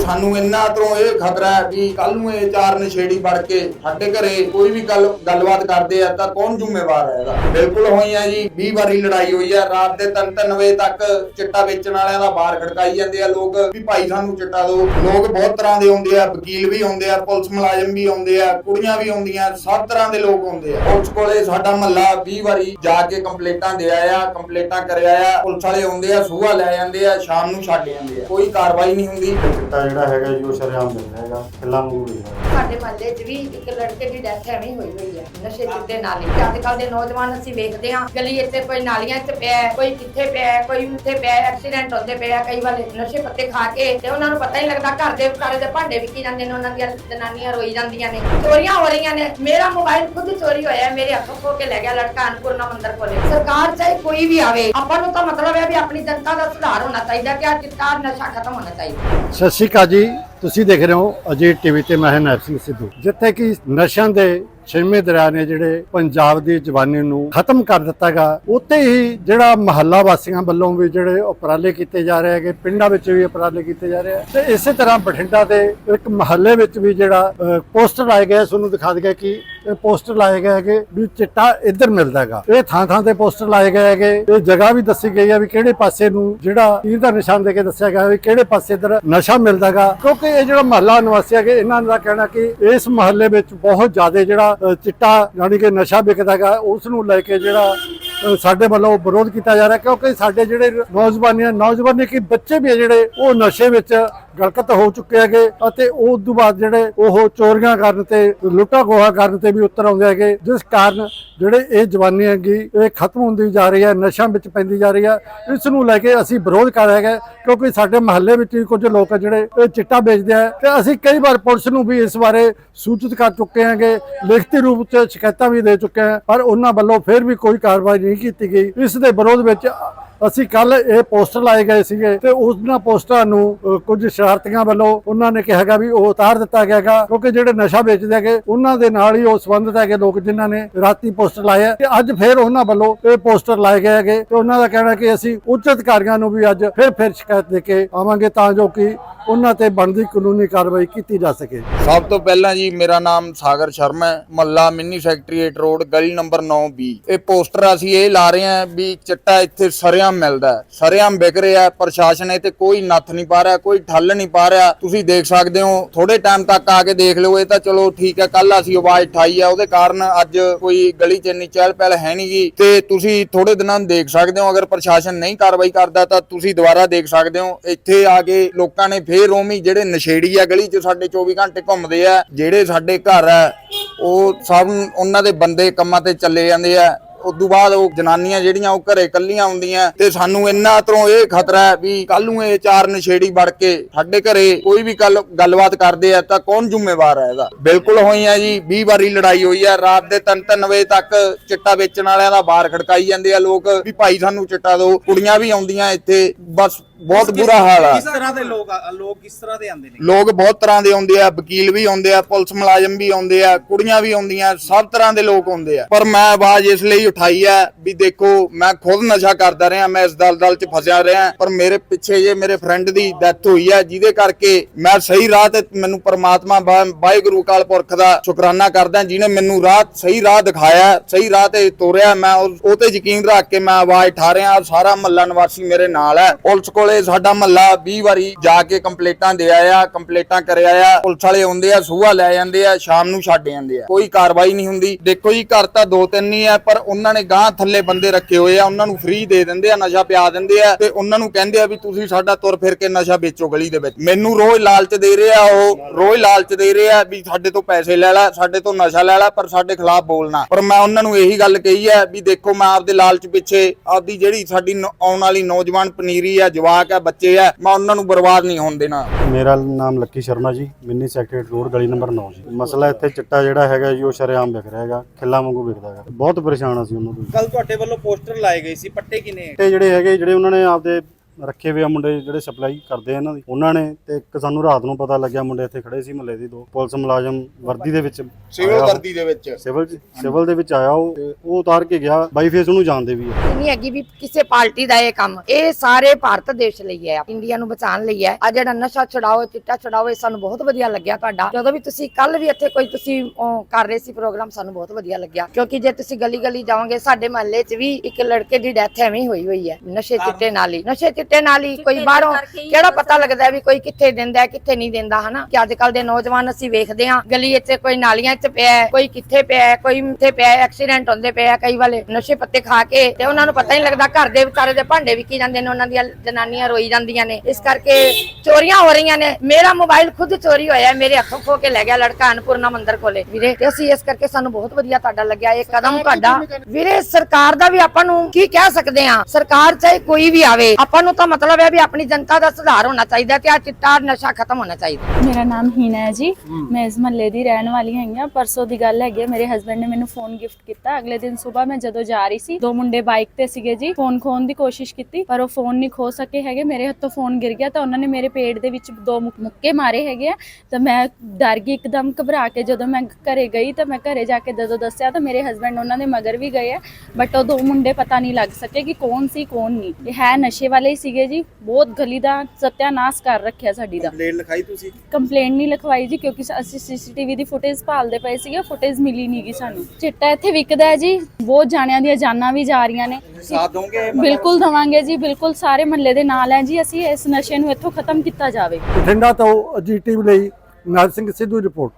ਸਾਨੂੰ ਇੰਨਾ ਤੋਂ ਇਹ ਖਤਰਾ ਹੈ ਵੀ ਕੱਲ ਨੂੰ ਇਹ ਚਾਰ ਨਸ਼ੇੜੀ ਵੜ ਕੇ ਸਾਡੇ ਘਰੇ ਕੋਈ ਵੀ ਗੱਲ, ਗੱਲਬਾਤ ਕਰਦੇ ਆ ਤਾਂ ਕੌਣ ਜ਼ਿੰਮੇਵਾਰ ਹੈ ਇਹਦਾ ਬਿਲਕੁਲ ਹੋਈ ਆ ਜੀ 20 ਵਾਰੀ ਲੜਾਈ ਹੋਈ ਆ, ਰਾਤ ਦੇ 3-3 ਵਜੇ ਤੱਕ ਚਿੱਟਾ ਵੇਚਣ ਵਾਲਿਆਂ ਦਾ ਬਾਹਰ ਖੜਕਾਈ ਜਾਂਦੇ ਆ ਲੋਕ ਵੀ ਭਾਈ ਸਾਨੂੰ ਚਿੱਟਾ ਦਿਓ। ਲੋਕ ਬਹੁਤ ਤਰ੍ਹਾਂ ਦੇ ਆਉਂਦੇ ਆ, ਵਕੀਲ ਵੀ ਆਉਂਦੇ ਆ, ਪੁਲਿਸ ਮੁਲਾਜ਼ਮ ਵੀ ਆਉਂਦੇ ਆ, ਕੁੜੀਆਂ ਵੀ ਆਉਂਦੀਆਂ ਸਭ ਤਰ੍ਹਾਂ ਦੇ ਲੋਕ ਆਉਂਦੇ ਆ। ਪੁਲਿਸ ਕੋਲੇ ਸਾਡਾ ਮਹੱਲਾ 20 ਵਾਰੀ ਜਾ ਕੇ ਕੰਪਲੇਂਟਾਂ ਦੇ ਆਇਆ, ਕੰਪਲੇਂਟਾਂ ਕਰਿਆ ਆ। ਪੁਲਿਸ ਵਾਲੇ ਆਉਂਦੇ ਆ, ਸੂਹਾ ਲੈ ਜਾਂਦੇ ਆ, ਸ਼ਾਮ ਨੂੰ ਛੱਡ ਜਾਂਦੇ ਆ। ਕੋਈ ਕਾਰਵਾਈ ਨਹੀਂ ਹੁੰਦੀ। ਚਿੱਟਾ ਜਿਹੜਾ ਹੈਗਾ ਜੀ ਉਹ ਸ਼ਰੇਆਮ ਮਿਲ ਹੈਗਾ ਖਿੱਲਾ ਮੂੰਹ ਵੀ ਹੈ ਸਾਡੇ ਮਹੱਲੇ 'ਚ ਵੀ ਇੱਕ ਲੜਕੇ ਦੀ ਡੈਥ ਐਵੇਂ ਹੋਈ ਹੋਈ ਹੈ ਨਸ਼ੇ ਚਿੱਟੇ ਨਾਲ। ਹੀ ਅੱਜ ਕੱਲ੍ਹ ਦੇ ਨੌਜਵਾਨ ਅਸੀਂ ਵੇਖਦੇ ਹਾਂ ਗਲੀ ਇੱਥੇ ਕੋਈ ਨਾਲੀਆਂ 'ਚ ਪਿਆ ਹੈ, ਕੋਈ ਕਿੱਥੇ ਪਿਆ ਹੈ, ਕੋਈ ਉੱਥੇ ਪਿਆ ਹੈ, ਐਕਸੀਡੈਂਟ ਹੁੰਦੇ ਪਏ ਆ ਕਈ ਵਾਰ ਨਸ਼ੇ ਪੱਤੇ ਖਾ ਕੇ ਤੇ ਉਹਨਾਂ ਨੂੰ ਪਤਾ ਹੀ ਲੱਗਦਾ ਘਰ ਦੇ ਘਰ ਦੇ ਭਾਂਡੇ ਵਿਕੀ ਜਾਂਦੇ ਨੇ ਉਹਨਾਂ ਦੀਆਂ ਜਨਾਨੀਆਂ ਰੋਈ ਜਾਂਦੀਆਂ ਨੇ। ਚੋਰੀਆਂ ਹੋ ਰਹੀਆਂ ਨੇ। ਮੇਰਾ ਮੋਬਾਈਲ ਖੁਦ ਚੋਰੀ ਹੋਇਆ ਹੈ, ਮੇਰੇ ਹੱਥੋਂ ਖੋ ਕੇ ਲੈ ਗਿਆ ਲੜਕਾ ਅਨਪੂਰਨਾ ਮੰਦਰ ਕੋਲੇ। ਸਰਕਾਰ ਚਾਹੇ ਕੋਈ ਵੀ ਆਵੇ ਆਪਾਂ ਨੂੰ ਤਾਂ ਮਤਲਬ ਹੈ ਵੀ ਆਪਣੀ ਜਨਤਾ ਦਾ ਸੁਧਾਰ ਹੋਣਾ ਚਾਹੀਦਾ ਕਿ ਆ ਚਿੱਟਾ ਨਸ਼ਾ ਖਤਮ ਹੋਣਾ ਚਾਹੀਦਾ। ਸਤਿ ਸ਼੍ਰੀ ਅਕਾਲ। ਜੀ, ਤੁਸੀਂ ਦੇਖ ਰਹੇ ਹੋ ਅਜੇ ਟੀਵੀ ਤੇ ਮੈਂ ਹਾਂ ਨੈਬ ਸਿੰਘ ਸਿੱਧੂ। ਜਿੱਥੇ ਕਿ ਨਸ਼ਿਆਂ ਦੇ ਛੇਵੇਂ ਦਰਿਆ ਨੇ ਜਿਹੜੇ ਪੰਜਾਬ ਦੀ ਜਵਾਨੀ ਨੂੰ ਖਤਮ ਕਰ ਦਿੱਤਾਗਾ ਉੱਥੇ ਹੀ ਜਿਹੜਾ ਮਹੱਲਾ ਵਾਸੀਆਂ ਵੱਲੋਂ ਵੀ ਜਿਹੜੇ ਉਪਰਾਲੇ ਕੀਤੇ ਜਾ ਰਹੇ ਹੈਗੇ, ਪਿੰਡਾਂ ਵਿੱਚ ਵੀ ਉਪਰਾਲੇ ਕੀਤੇ ਜਾ ਰਹੇ ਆ। ਤੇ ਇਸੇ ਤਰ੍ਹਾਂ ਬਠਿੰਡਾ ਦੇ ਇੱਕ ਮਹੱਲੇ ਵਿੱਚ ਵੀ ਜਿਹੜਾ ਪੋਸਟਰ ਲਾਏ ਗਏ ਤੁਹਾਨੂੰ ਦਿਖਾ ਦਈਏ ਕਿ ਪੋਸਟਰ ਲਾਏ ਗਏ ਹੈਗੇ ਵੀ ਚਿੱਟਾ ਇੱਧਰ ਮਿਲਦਾ ਹੈਗਾ। ਇਹ ਥਾਂ ਥਾਂ ਤੇ ਪੋਸਟਰ ਲਾਏ ਗਏ ਹੈਗੇ, ਇਹ ਜਗ੍ਹਾ ਵੀ ਦੱਸੀ ਗਈ ਹੈ ਵੀ ਕਿਹੜੇ ਪਾਸੇ ਨੂੰ ਜਿਹੜਾ ਤੀਰ ਦਾ ਨਿਸ਼ਾਨ ਦੇ ਕੇ ਦੱਸਿਆ ਗਿਆ ਵੀ ਕਿਹੜੇ ਪਾਸੇ ਇੱਧਰ ਨਸ਼ਾ ਮਿਲਦਾ ਹੈਗਾ। ਕਿਉਂਕਿ ਇਹ ਜਿਹੜਾ ਮਹੱਲਾ ਨਿਵਾਸੀ ਹੈਗੇ, ਇਹਨਾਂ ਦਾ ਕਹਿਣਾ ਕਿ ਇਸ ਮਹੱਲੇ ਵਿੱਚ ਬਹੁਤ ਜ਼ਿਆਦਾ ਜਿਹੜਾ ਚਿੱਟਾ ਯਾਨੀ ਕਿ ਨਸ਼ਾ ਵਿਕਦਾ ਹੈਗਾ ਉਸ ਨੂੰ ਲੈ ਕੇ ਜਿਹੜਾ ਸਾਡੇ ਵੱਲੋਂ ਵਿਰੋਧ ਕੀਤਾ ਜਾ ਰਿਹਾ ਕਿਉਂਕਿ ਸਾਡੇ ਜਿਹੜੇ ਨੌਜਵਾਨੀਆਂ, ਨੌਜਵਾਨੀ ਕੀ ਬੱਚੇ ਵੀ ਆ ਜਿਹੜੇ, ਉਹ ਨਸ਼ੇ ਵਿੱਚ ਗਲਕਤ ਹੋ ਚੁੱਕੇ ਹੈਗੇ ਅਤੇ ਉਸ ਤੋਂ ਬਾਅਦ ਜਿਹੜੇ ਉਹ ਚੋਰੀਆਂ ਕਰਨ ਤੇ, ਲੁੱਟਾ ਖੋਹਾ ਕਰਨ ਤੇ ਵੀ ਉਤਰ ਆਉਂਦੇ ਹੈਗੇ। ਜਿਸ ਕਾਰਨ ਜਿਹੜੇ ਇਹ ਜਵਾਨੀ ਹੈਗੀ, ਇਹ ਖਤਮ ਹੁੰਦੀ ਜਾ ਰਹੀ ਹੈ, ਨਸ਼ਿਆਂ ਵਿੱਚ ਪੈਂਦੀ ਜਾ ਰਹੀ ਹੈ। ਇਸ ਨੂੰ ਲੈ ਕੇ ਅਸੀਂ ਵਿਰੋਧ ਕਰ ਰਹੇ ਹੈਗੇ, ਕਿਉਂਕਿ ਸਾਡੇ ਮਹੱਲੇ ਵਿੱਚ ਵੀ ਕੁਝ ਲੋਕ ਜਿਹੜੇ ਇਹ ਚਿੱਟਾ ਵੇਚਦੇ ਆ ਤੇ ਅਸੀਂ ਕਈ ਵਾਰ ਪੁਲਿਸ ਨੂੰ ਵੀ ਇਸ ਬਾਰੇ ਸੂਚਿਤ ਕਰ ਚੁੱਕੇ ਹੈਗੇ, ਲਿਖਤੀ ਰੂਪ ਚ ਸ਼ਿਕਾਇਤਾਂ ਵੀ ਦੇ ਚੁੱਕੇ ਹਾਂ ਪਰ ਉਹਨਾਂ ਵੱਲੋਂ ਫਿਰ ਵੀ ਕੋਈ ਕਾਰਵਾਈ ਨਹੀਂ ਕੀਤੀ ਗਈ। ਇਸ ਦੇ ਵਿਰੋਧ ਵਿੱਚ ਅਸੀਂ ਕੱਲ ਇਹ ਪੋਸਟਰ ਲਾਏ ਗਏ ਸੀਗੇ ਤੇ ਉਹਨਾਂ ਪੋਸਟਰਾਂ ਨੂੰ ਅ, ਕੁਝ ਸ਼ਰਾਰਤੀਆਂ ਵੱਲੋਂ ਉਹਨਾਂ ਨੇ ਕਿਹਾਗਾ ਵੀ ਉਹ ਉਤਾਰ ਦਿੱਤਾ ਗਿਆਗਾ ਕਿਉਂਕਿ ਜਿਹੜੇ ਨਸ਼ਾ ਵੇਚਦੇ ਹੈਗੇ ਉਹਨਾਂ ਦੇ ਨਾਲ ਹੀ ਉਹ ਸੰਬੰਧਿਤ ਹੈਗੇ ਲੋਕ ਜਿਨ੍ਹਾਂ ਨੇ ਰਾਤੀ ਪੋਸਟਰ ਲਾਏ ਤੇ ਅੱਜ ਫਿਰ ਉਹਨਾਂ ਵੱਲੋਂ ਇਹ ਪੋਸਟਰ ਲਾਏ ਗਏ ਹੈਗੇ ਤੇ ਉਹਨਾਂ ਦਾ ਕਹਿਣਾ ਕਿ ਅਸੀਂ ਉੱਚ ਅਧਿਕਾਰੀਆਂ ਨੂੰ ਵੀ ਅੱਜ ਫਿਰ ਫਿਰ ਸ਼ਿਕਾਇਤ ਦੇ ਕੇ ਆਵਾਂਗੇ ਤਾਂ ਜੋ ਕਿ ਉਹਨਾਂ ਤੇ ਬਣਦੀ ਕਾਨੂੰਨੀ ਕਾਰਵਾਈ ਕੀਤੀ ਜਾ ਸਕੇ। ਸਭ ਤੋਂ ਪਹਿਲਾਂ ਜੀ ਮੇਰਾ ਨਾਮ ਸਾਗਰ ਸ਼ਰਮਾ ਹੈ ਮੱਲਾ ਮਿੰਨੀ ਸੈਕਟਰੀਏਟ ਰੋਡ ਗਲੀ ਨੰਬਰ 9B ਇਹ ਪੋਸਟਰ ਅਸੀਂ ਇਹ ਲਾ ਰਹੇ ਹਾਂ ਵੀ ਚਿੱਟਾ ਇੱਥੇ ਸਰਿਆਮ ਮਿਲਦਾ ਹੈ। ਸਰਿਆਮ ਵਿਕ ਰਿਹਾ ਹੈ, ਪ੍ਰਸ਼ਾਸਨ ਇਹ ਤੇ ਕੋਈ ਨੱਥ ਨਹੀਂ ਪਾ ਰਿਹਾ, ਕੋਈ ਠੱਲ ਨਹੀਂ ਪਾ ਰਿਹਾ। ਤੁਸੀਂ ਦੇਖ ਸਕਦੇ ਹੋ ਥੋੜੇ ਟਾਈਮ ਤੱਕ ਆ ਕੇ ਦੇਖ ਲਿਓ, ਇਹ ਤਾਂ ਚਲੋ ਠੀਕ ਹੈ ਕੱਲ ਅਸੀਂ ਆਵਾਜ਼ ਠਾਈ ਆ ਉਹਦੇ ਕਾਰਨ ਅੱਜ ਕੋਈ ਗਲੀ ਚ ਇੰਨੀ ਚਹਿਲ ਪਹਿਲ ਹੈ ਨਹੀਂਗੀ ਤੇ ਤੁਸੀਂ ਥੋੜੇ ਦਿਨਾਂ ਨੂੰ ਦੇਖ ਸਕਦੇ ਹੋ, ਅਗਰ ਪ੍ਰਸ਼ਾਸਨ ਨਹੀਂ ਕਾਰਵਾਈ ਕਰਦਾ ਤਾਂ ਤੁਸੀਂ ਦੁਬਾਰਾ ਦੇਖ ਸਕਦੇ ਹੋ, ਇੱਥੇ ਆ ਕੇ ਲੋਕਾਂ ਨੇ ਫੇਰ ਉਵੇਂ ਜਿਹੜੇ ਨਸ਼ੇੜੀ ਆ ਗਲੀ 'ਚ ਸਾਡੇ 24 ਘੰਟੇ ਘੁੰਮਦੇ ਆ, ਜਿਹੜੇ ਸਾਡੇ ਘਰ ਆ, ਉਹ ਸਭ ਉਹਨਾਂ ਦੇ ਬੰਦੇ ਕੰਮਾਂ ਤੇ ਚੱਲੇ ਜਾਂਦੇ ਆ। ਉਦੋਂ ਬਾਅਦ ਉਹ ਜਨਾਨੀਆਂ ਜਿਹੜੀਆਂ ਉਹ ਘਰੇ ਕੱਲੀਆਂ ਹੁੰਦੀਆਂ ਤੇ ਸਾਨੂੰ ਇੰਨਾ ਤੋਂ ਇਹ ਖਤਰਾ ਹੈ ਵੀ ਕੱਲ ਨੂੰ ਇਹ ਚਾਰ ਨਸ਼ੇੜੀ ਵੜ ਕੇ ਸਾਡੇ ਘਰੇ ਕੋਈ ਵੀ ਗੱਲ ਗੱਲਬਾਤ ਕਰਦੇ ਆ ਤਾਂ ਕੌਣ ਜ਼ਿੰਮੇਵਾਰ ਹੈ ਇਹਦਾ? ਬਿਲਕੁਲ ਹੋਈ ਆ ਜੀ 20 ਵਾਰੀ ਲੜਾਈ ਹੋਈ ਆ, ਰਾਤ ਦੇ 3-3 ਵਜੇ ਤੱਕ ਚਿੱਟਾ ਵੇਚਣ ਵਾਲਿਆਂ ਦਾ ਬਾਹਰ ਖੜਕਾਈ ਜਾਂਦੇ ਆ ਲੋਕ ਵੀ ਭਾਈ ਸਾਨੂੰ ਚਿੱਟਾ ਦਿਓ। ਕੁੜੀਆਂ ਵੀ ਆਉਂਦੀਆਂ ਇੱਥੇ, ਬਸ ਬਹੁਤ ਬੁਰਾ ਹਾਲ ਆ। ਕਿਸ ਤਰ੍ਹਾਂ ਦੇ ਲੋਕ ਆ- ਲੋਕ ਕਿਸ ਤਰ੍ਹਾਂ ਦੇ ਆਉਂਦੇ ਨੇ? ਲੋਕ ਬਹੁਤ ਤਰ੍ਹਾਂ ਦੇ ਆਉਂਦੇ ਆ ਵਕੀਲ ਵੀ ਆਉਂਦੇ ਆ ਪੁਲਿਸ ਮੁਲਾਜ਼ਮ ਵੀ ਆਉਂਦੇ ਆ ਕੁੜੀਆਂ ਵੀ ਆਉਂਦੀਆਂ ਸਭ ਤਰ੍ਹਾਂ ਦੇ ਲੋਕ ਆਉਂਦੇ ਆ। ਪਰ ਮੈਂ ਆਵਾਜ਼ ਇਸ ਲਈ ਉਠਾਈ ਆ ਵੀ ਦੇਖੋ ਮੈਂ ਖੁਦ ਨਸ਼ਾ ਕਰਦਾ ਰਿਹਾ ਮੈਂ ਇਸ ਦਲਦਲ 'ਚ ਫਸਿਆ ਰਿਹਾ ਪਰ ਮੇਰੇ ਪਿੱਛੇ ਜੇ ਮੇਰੇ ਫਰੈਂਡ ਦੀ ਡੈਥ ਹੋਈ ਆ ਜਿਹਦੇ ਕਰਕੇ ਮੈਂ ਸਹੀ ਰਾਹ ਤੇ ਮੈਨੂੰ ਪਰਮਾਤਮਾ ਵਾ- ਵਾਹਿਗੁਰੂ ਅਕਾਲ ਪੁਰਖ ਦਾ ਸ਼ੁਕਰਾਨਾ ਕਰਦਾ ਜਿਹਨੇ ਮੈਨੂੰ ਰਾਹ ਸਹੀ ਰਾਹ ਦਿਖਾਇਆ ਸਹੀ ਰਾਹ ਤੇ ਤੋਰਿਆ ਮੈਂ ਉਸ- ਉਹ ਤੇ ਯਕੀਨ ਰੱਖ ਕੇ ਮੈਂ ਆਵਾਜ਼ ਠਾ ਰਿਹਾ ਸਾਰਾ ਮਹੱਲਾ ਨਿਵਾਸੀ ਮੇਰੇ ਨਾਲ ਹੈ ਪੁਲਿਸ ਕੋਲੇ ਸਾਡਾ ਮਹੱਲਾ 20 ਵਾਰੀ ਜਾ ਕੇ ਕੰਪਲੇਂਟਾਂ ਦੇ ਆਇਆ, ਕੰਪਲੇਂਟਾਂ ਕਰ ਆਇਆ। ਪੁਲਿਸ ਵਾਲੇ ਆਉਂਦੇ ਆ, ਸੂਹਾ ਲੈ ਜਾਂਦੇ ਆ, ਸ਼ਾਮ ਨੂੰ ਛੱਡ ਜਾਂਦੇ ਆ। ਕੋਈ ਕਾਰਵਾਈ ਨਹੀਂ ਹੁੰਦੀ। ਦੇਖੋ ਜੀ, ਘਰ ਤਾਂ ਦੋ ਤਿੰਨ ਹੀ ਆ, ਪਰ ਉਹਨਾਂ ਨੇ ਗਾਂ ਥੱਲੇ ਬੰਦੇ ਰੱਖੇ ਹੋਏ ਆ। ਉਹਨਾਂ ਨੂੰ ਫ੍ਰੀ ਦੇ ਦਿੰਦੇ ਆ, ਨਸ਼ਾ ਪਿਆ ਦਿੰਦੇ ਆ ਤੇ ਉਹਨਾਂ ਨੂੰ ਕਹਿੰਦੇ ਆ ਵੀ ਤੁਸੀਂ ਸਾਡਾ ਤੁਰ ਫਿਰ ਕੇ ਨਸ਼ਾ ਵੇਚੋ ਗਲੀ ਦੇ ਵਿੱਚ। ਮੈਨੂੰ ਰੋਜ਼ ਲਾਲਚ ਦੇ ਰਹੇ ਆ ਉਹ, ਰੋਜ਼ ਲਾਲਚ ਦੇ ਰਹੇ ਆ ਵੀ ਸਾਡੇ ਤੋਂ ਪੈਸੇ ਲੈ ਲੈ, ਸਾਡੇ ਤੋਂ ਨਸ਼ਾ ਲੈ ਲੈ, ਪਰ ਸਾਡੇ ਖਿਲਾਫ ਬੋਲਣਾ ਪਰ ਮੈਂ ਉਹਨਾਂ ਨੂੰ ਇਹੀ ਗੱਲ ਕਹੀ ਹੈ ਵੀ ਦੇਖੋ, ਮੈਂ ਆਪਦੇ ਲਾਲਚ ਪਿੱਛੇ ਆਪਦੀ ਜਿਹੜੀ ਸਾਡੀ ਆਉਣ ਵਾਲੀ ਨੌਜਵਾਨ ਪਨੀਰੀ ਆ, ਜਵਾਨ ਜਵਾਕ ਆ ਬੱਚੇ ਆ ਮੈਂ ਉਹਨਾਂ ਨੂੰ ਬਰਬਾਦ ਨਹੀਂ ਹੋਣ ਦੇਣਾ। ਮੇਰਾ ਨਾਮ Lucky Sharma ji mini secretary road ਗਲੀ ਨੰਬਰ 9 ਜੀ। ਮਸਲਾ ਇੱਥੇ ਚਿੱਟਾ ਜਿਹੜਾ ਹੈਗਾ ਜੀ ਉਹ ਸ਼ਰੇਆਮ ਵਿਕ ਰਿਹਾ ਹੈਗਾ ਖਿੱਲਾ ਵਾਂਗੂ ਵਿਕਦਾ ਹੈਗਾ। ਬਹੁਤ ਪਰੇਸ਼ਾਨ ਅਸੀਂ ਉਹਨਾਂ ਤੋਂ। ਕੱਲ ਤੁਹਾਡੇ ਵੱਲੋਂ ਪੋਸਟਰ ਲਾਏ ਗਏ ਸੀ ਪੱਟੇ ਕਿਨੇ? ਤੇ ਜਿਹੜੇ ਹੈਗੇ ਜਿਹੜੇ ਉਹਨਾਂ ਨੇ ਆਪਦੇ ਰੱਖੇ ਹੋਏ ਆ ਮੁੰਡੇ ਜਿਹੜੇ ਸਪਲਾਈ ਕਰਦੇ ਆ ਇਹਨਾਂ ਦੀ। ਉਹਨਾਂ ਨੇ ਤੇ ਇੱਕ ਸਾਨੂੰ ਰਾਤ ਨੂੰ ਪਤਾ ਲੱਗਿਆ ਮੁੰਡੇ ਇੱਥੇ ਖੜੇ ਸੀ ਮੁਹੱਲੇ ਦੇ ਦੋ। ਪੁਲਿਸ ਮੁਲਾਜ਼ਮ ਵਰਦੀ ਦੇ ਵਿੱਚ ਸਿਵਲ ਆਇਆ ਉਹ। ਵਰਦੀ ਦੇ ਵਿੱਚ? ਸਿਵਲ ਚ ਸਿਵਲ ਦੇ ਵਿੱਚ ਆਇਆ ਉਹ ਤੇ ਉਹ ਉਤਾਰ ਕੇ ਗਿਆ। ਬਾਈ ਫੇਸ ਉਹਨੂੰ ਜਾਣਦੇ ਵੀ ਆ। ਇਹ ਨਹੀਂ ਹੈਗੀ ਵੀ ਕਿਸੇ ਪਾਰਟੀ ਦਾ ਇਹ ਕੰਮ। ਇਹ ਸਾਰੇ ਭਾਰਤ ਦੇਸ਼ ਲਈ ਹੈ। ਇੰਡੀਆ ਨੂੰ ਬਚਾਉਣ ਲਈ ਹੈ। ਆ ਜਿਹੜਾ ਨਸ਼ਾ ਛੁਡਾਓ ਚਿੱਟਾ ਛੁਡਾਓ ਇਹ ਸਾਨੂੰ ਬਹੁਤ ਵਧੀਆ ਲੱਗਿਆ ਤੁਹਾਡਾ। ਜਦੋਂ ਵੀ ਤੁਸੀਂ ਕੱਲ ਵੀ ਇੱਥੇ ਕੋਈ ਤੁਸੀਂ ਕਰ ਰਹੇ ਸੀ ਪ੍ਰੋਗਰਾਮ ਸਾਨੂੰ ਬਹੁਤ ਵਧੀਆ ਲੱਗਿਆ। ਕਿਉਂਕਿ ਜੇ ਤੁਸੀਂ ਗਲੀ ਗਲੀ ਜਾਓਗੇ ਸਾਡੇ ਮਹੱਲੇ 'ਚ ਵੀ ਇੱਕ ਲੜਕੇ ਦੀ ਡੈਥ ਐਵੇਂ ਹੀ ਹੋਈ ਹੋਈ ਹੈ। ਨਸ਼ੇ ਚਿੱਟੇ ਨਾਲ ਹੀ। ਨਸ਼ੇ ਚਿੱਟੇ ਨਾਲ ਹੀ ਕੋਈ ਬਾਹਰੋਂ ਕਿਹੜਾ ਪਤਾ ਲੱਗਦਾ ਵੀ ਕੋਈ ਕਿੱਥੇ ਦਿੰਦਾ ਕਿੱਥੇ ਨਹੀਂ ਦਿੰਦਾ ਹਨਾ? ਕਿ ਅੱਜ ਕੱਲ ਦੇ ਨੌਜਵਾਨ ਅਸੀਂ ਵੇਖਦੇ ਹਾਂ ਗਲੀ 'ਚ ਕੋਈ ਨਾਲੀਆਂ 'ਚ ਪਿਆ ਹੈ, ਕੋਈ ਕਿੱਥੇ ਪਿਆ ਹੈ, ਕੋਈ ਇੱਥੇ ਪਿਆ ਹੈ, ਐਕਸੀਡੈਂਟ ਹੁੰਦੇ ਪਏ ਆ ਕਈ ਵਾਲੇ ਨਸ਼ੇ ਪੱਤੇ ਖਾ ਕੇ ਤੇ ਉਹਨਾਂ ਨੂੰ ਪਤਾ ਹੀ ਨਹੀਂ ਲੱਗਦਾ ਘਰ ਦੇ ਵਿਚਾਰੇ ਦੇ ਭਾਂਡੇ ਵਿਕੀ ਜਾਂਦੇ ਨੇ ਉਹਨਾਂ ਦੀਆਂ ਜਨਾਨੀਆਂ ਰੋਈ ਜਾਂਦੀਆਂ ਨੇ। ਇਸ ਕਰਕੇ ਚੋਰੀਆਂ ਹੋ ਰਹੀਆਂ ਨੇ। ਮੇਰਾ ਮੋਬਾਈਲ ਖੁਦ ਚੋਰੀ ਹੋਇਆ ਮੇਰੇ ਹੱਥੋਂ ਖੋ ਕੇ ਲੈ ਗਿਆ ਲੜਕਾ ਅਨਪੂਰਨਾ ਮੰਦਿਰ ਕੋਲੇ। ਵੀਰੇ ਤੇ ਅਸੀਂ ਇਸ ਕਰਕੇ ਸਾਨੂੰ ਬਹੁਤ ਵਧੀਆ ਤੁਹਾਡਾ ਲੱਗਿਆ। ਇਹ ਕਦਮ ਤੁਹਾਡਾ ਵੀਰੇ ਸਰਕਾਰ ਦਾ ਵੀ ਆਪਾਂ ਨੂੰ ਕੀ ਕਹਿ ਸਕਦੇ ਆ ਸਰਕਾਰ ਚਾਹੇ ਕੋਈ ਵੀ ਆਵੇ ਆਪਾਂ ਨੂੰ ਤਾਂ ਮਤਲਬ ਹੈ ਵੀ ਆਪਣੀ ਜਨਤਾ ਦਾ ਸੁਧਾਰ ਹੋਣਾ ਚਾਹੀਦਾ ਤੇ ਆ ਚਿੱਟਾ ਨਸ਼ਾ ਖਤਮ ਹੋਣਾ ਚਾਹੀਦਾ। ਮੇਰਾ ਨਾਮ ਹੀਨਾ ਹੈ ਜੀ। ਮੈਂ ਇਸ ਮਹੱਲੇ ਦੀ ਰਹਿਣ ਵਾਲੀ ਹੈਗੀ ਹਾਂ। ਪਰਸੋਂ ਦੀ ਗੱਲ ਹੈਗੀ ਮੇਰੇ ਹਸਬੰਡ ਨੇ ਮੈਨੂੰ ਫੋਨ ਗਿਫਟ ਕੀਤਾ। ਅਗਲੇ ਦਿਨ ਸਵੇਰ ਮੈਂ ਜਦੋਂ ਜਾ ਰਹੀ ਸੀ ਦੋ ਮੁੰਡੇ ਬਾਈਕ ਤੇ ਸੀਗੇ ਜੀ। ਫੋਨ ਖੋਣ ਦੀ ਕੋਸ਼ਿਸ਼ ਕੀਤੀ ਪਰ ਉਹ ਫੋਨ ਨਹੀਂ ਖੋ ਸਕੇ ਹੈਗੇ। ਮੇਰੇ ਹੱਥੋਂ ਫੋਨ ਗਿਰ ਗਿਆ ਤਾਂ ਉਹਨਾਂ ਨੇ ਮੇਰੇ ਪੇਟ ਦੇ ਵਿੱਚ ਦੋ ਮੁੱਕ- ਮੁੱਕੇ ਮਾਰੇ ਹੈਗੇ ਆ। ਤਾਂ ਮੈਂ ਡਰ ਗਈ ਇੱਕਦਮ ਘਬਰਾ ਕੇ। ਜਦੋਂ ਮੈਂ ਘਰੇ ਗਈ ਤਾਂ ਮੈਂ ਘਰੇ ਜਾ ਕੇ ਜਦੋਂ ਦੱਸਿਆ ਤਾਂ ਮੇਰੇ ਹਸਬੰਡ ਉਹਨਾਂ ਦੇ ਮਗਰ ਵੀ ਗਏ ਆ। ਬਟ ਉਹ ਦੋ ਮੁੰਡੇ ਪਤਾ ਨਹੀਂ ਲੱਗ ਸਕੇ ਕਿ ਕੌਣ ਸੀ ਕੌਣ ਨਹੀਂ। ਇਹ ਹੈ ਨਸ਼ੇ ਵਾਲੇ ਸੀਗੇ ਜੀ ਬਹੁਤ ਗਲੀ ਦਾ ਸਤਿਆਨਾਸ਼ ਕਰ ਰੱਖਿਆ ਸਾਡੀ ਦਾ। ਕੰਪਲੇਂਟ ਲਿਖਾਈ ਤੁਸੀਂ? ਕੰਪਲੇਂਟ ਨਹੀਂ ਲਿਖਵਾਈ ਜੀ ਕਿਉਂਕਿ ਸ- ਅਸੀਂ ਸੀਸੀਟੀਵੀ ਦੀ ਫੁਟੇਜ ਭਾਲਦੇ ਪਏ ਸੀਗੇ ਫੁਟੇਜ ਮਿਲੀ ਨਹੀਂ ਗੀ ਸਾਨੂੰ। ਚਿੱਟਾ ਇੱਥੇ ਵਿਕਦਾ ਹੈ ਜੀ ਬਹੁਤ ਜਾਣਿਆਂ ਦੀਆਂ ਜਾਨਾਂ ਵੀ ਜਾ ਰਹੀਆਂ ਨੇ। ਸਾਥ ਦੋਗੇ ਬਿਲਕੁਲ ਦਵਾਂਗੇ ਜੀ ਬਿਲਕੁਲ ਸਾਰੇ ਮਹੱਲੇ ਦੇ ਨਾਲ ਹੈ ਜੀ ਅਸੀਂ ਇਸ ਨਸ਼ੇ ਨੂੰ ਇੱਥੋਂ ਖਤਮ ਕੀਤਾ ਜਾਵੇ। ਬਠਿੰਡਾ ਤੋਂ ਅਜੀਤ ਟੀਵੀ ਲਈ ਨਰ ਸਿੰਘ ਸਿੱਧੂ ਦੀ ਰਿਪੋਰਟ।